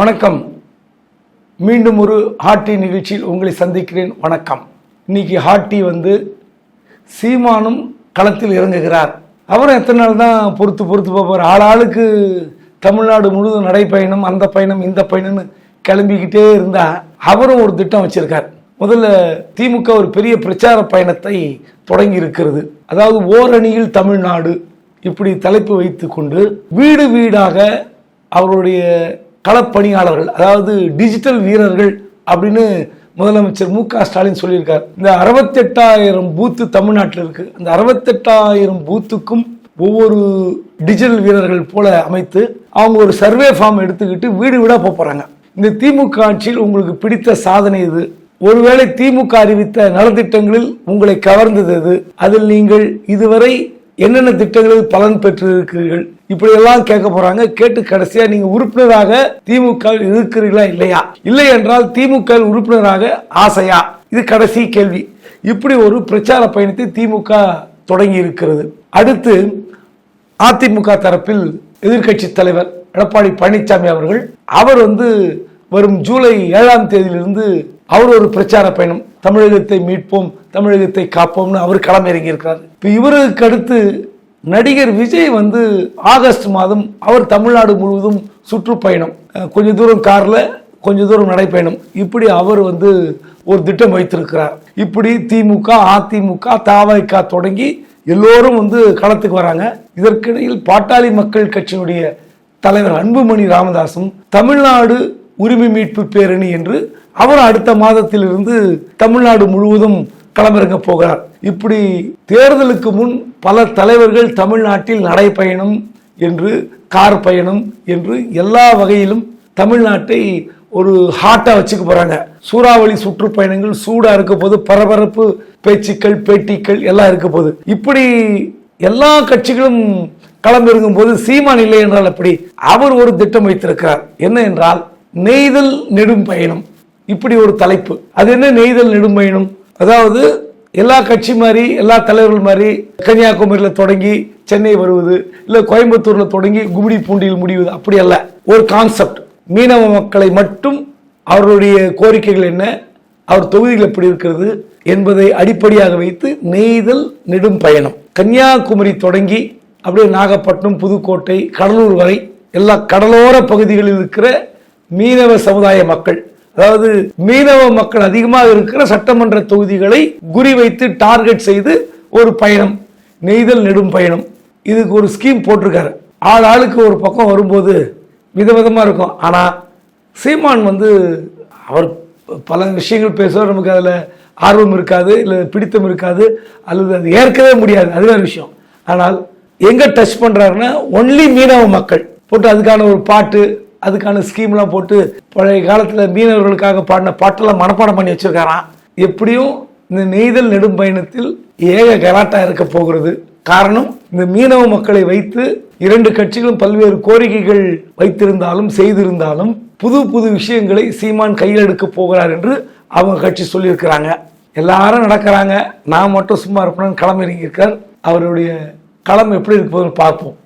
வணக்கம். மீண்டும் ஒரு ஹாட்டி நிகழ்ச்சியில் உங்களை சந்திக்கிறேன். வணக்கம். இன்னைக்கு ஹாட்டி வந்து சீமானும் களத்தில் இறங்குகிறார். அவரும் எத்தனை நாள் தான் பொறுத்து பொறுத்து பார்ப்பார். ஆளாளுக்கு தமிழ்நாடு முழுவதும் நடைப்பயணம் அந்த பயணம் இந்த பயணம்னு கிளம்பிக்கிட்டே இருந்தா அவரும் ஒரு திட்டம் வச்சிருக்கார். முதல்ல திமுக ஒரு பெரிய பிரச்சார பயணத்தை தொடங்கி இருக்கிறது. அதாவது ஓரணியில் தமிழ்நாடு இப்படி தலைப்பு வைத்துக்கொண்டு வீடு வீடாக அவருடைய களப்பணியாளர்கள் அதாவது டிஜிட்டல் வீரர்கள் அப்படின்னு முதலமைச்சர் மு க ஸ்டாலின் சொல்லியிருக்கார். இந்த அறுபத்தெட்டாயிரம் பூத்து தமிழ்நாட்டில் இருக்கு. அந்த அறுபத்தெட்டாயிரம் பூத்துக்கும் ஒவ்வொரு டிஜிட்டல் வீரர்கள் போல அமைத்து அவங்க ஒரு சர்வே ஃபார்ம் எடுத்துக்கிட்டு வீடு வீடா போகிறாங்க போறாங்க. இந்த திமுக ஆட்சியில் உங்களுக்கு பிடித்த சாதனை இது ஒருவேளை திமுக அறிவித்த நலத்திட்டங்களில் உங்களை கவர்ந்தது எது? அதில் நீங்கள் இதுவரை என்னென்ன திட்டங்களில் பலன் பெற்றிருக்கிறீர்கள்? இப்படியெல்லாம் கேட்க போறாங்க. கேட்டு கடைசியா நீங்க உறுப்பினராக திமுக இருக்கிறீர்களா இல்லையா? இல்லை என்றால் திமுக உறுப்பினராக ஆசையா? இது கடைசி கேள்வி. இப்படி ஒரு பிரச்சார பயணத்தை திமுக தொடங்கி இருக்கிறது. அடுத்து அதிமுக தரப்பில் எதிர்க்கட்சி தலைவர் எடப்பாடி பழனிசாமி அவர்கள் அவர் வந்து வரும் ஜூலை ஏழாம் தேதியிலிருந்து அவர் ஒரு பிரச்சார பயணம். தமிழகத்தை மீட்போம் தமிழகத்தை காப்போம்னு அவர் களம் இறங்கியிருக்கிறார் இப்போ இவருக்கு அடுத்து நடிகர் விஜய் வந்து ஆகஸ்ட் மாதம் அவர் தமிழ்நாடு முழுவதும் சுற்றுப்பயணம். கொஞ்ச தூரம் காரில் கொஞ்ச தூரம் நடைப்பயணம். இப்படி அவர் வந்து ஒரு திட்டம் வைத்திருக்கிறார். இப்படி திமுக அதிமுக தவிக தொடங்கி எல்லோரும் வந்து களத்துக்கு வராங்க. இதற்கிடையில் பாட்டாளி மக்கள் கட்சியினுடைய தலைவர் அன்புமணி ராமதாசும் தமிழ்நாடு உரிமை மீட்பு பேரணி என்று அவர் அடுத்த மாதத்திலிருந்து தமிழ்நாடு முழுவதும் களமிறங்க போகிறார். இப்படி தேர்தலுக்கு முன் பல தலைவர்கள் தமிழ்நாட்டில் நடைப்பயணம் என்று கார் பயணம் என்று எல்லா வகையிலும் தமிழ்நாட்டை ஒரு ஹாட்டா வச்சுக்க போறாங்க. சூறாவளி சுற்றுப்பயணங்கள் சூடா இருக்க போது பரபரப்பு பேச்சுக்கள் பேட்டிகள் எல்லாம் இருக்க போது. இப்படி எல்லா கட்சிகளும் களமிறங்கும் போது சீமான் இல்லை என்றால் அப்படி அவர் ஒரு திட்டம் வைத்திருக்கிறார். என்ன என்றால் நெய்தல் நெடும் பயணம் இப்படி ஒரு தலைப்பு. அது என்ன நெய்தல் நெடும் பயணம் அதாவது எல்லா கட்சி மாதிரி எல்லா தலைவர்கள் மாதிரி கன்னியாகுமரியில் தொடங்கி சென்னை வருவது இல்லை கோயம்புத்தூரில் தொடங்கி கும்மிடி பூண்டியில் முடிவது அப்படி அல்ல. ஒரு கான்செப்ட் மீனவ மக்களை மட்டும் அவர்களுடைய கோரிக்கைகள் என்ன அவர் தொகுதிகள் எப்படி இருக்கிறது என்பதை அடிப்படையாக வைத்து நெய்தல் நெடும் பயணம். கன்னியாகுமரி தொடங்கி அப்படியே நாகப்பட்டினம் புதுக்கோட்டை கடலூர் வரை எல்லா கடலோர பகுதிகளில் இருக்கிற மீனவ சமுதாய மக்கள் அதாவது மீனவ மக்கள் அதிகமாக இருக்கிற சட்டமன்ற தொகுதிகளை குறிவைத்து டார்கெட் செய்து ஒரு பயணம் நெய்தல் நெடும் பயணம். இதுக்கு ஒரு ஸ்கீம் போட்டிருக்காரு. ஆள் ஆளுக்கு ஒரு பக்கம் வரும்போது விதவிதமாக இருக்கும். ஆனால் சீமான் வந்து அவர் பல விஷயங்கள் பேசுவார். நமக்கு அதில் ஆர்வம் இருக்காது இல்லை பிடித்தம் இருக்காது அல்லது அது ஏற்கவே முடியாது. அது வேறு விஷயம். ஆனால் எங்கே டச் பண்ணுறாருன்னா ஒன்லி மீனவ மக்கள். போட்டு அதுக்கான ஒரு பாட்டு அதுக்கான ஸ்கீம்லாம் போட்டு பழைய காலத்தில் மீனவர்களுக்காக பாடின பாட்டெல்லாம் மனப்பாடம் பண்ணி வச்சுருக்காராம். எப்படியும் இந்த நெய்தல் நெடும் பயணத்தில் ஏக கலாட்டா இருக்க போகிறது. காரணம் இந்த மீனவ மக்களை வைத்து இரண்டு கட்சிகளும் பல்வேறு கோரிக்கைகள் வைத்திருந்தாலும் செய்திருந்தாலும் புது புது விஷயங்களை சீமான் கையில் எடுக்க போகிறார் என்று அவங்க கட்சி சொல்லியிருக்கிறாங்க. எல்லாரும் நடக்கிறாங்க. நான் மட்டும் சும்மா இருப்பேன்னு களம் இறங்கியிருக்கார் அவருடைய களம் எப்படி இருக்க பார்ப்போம்.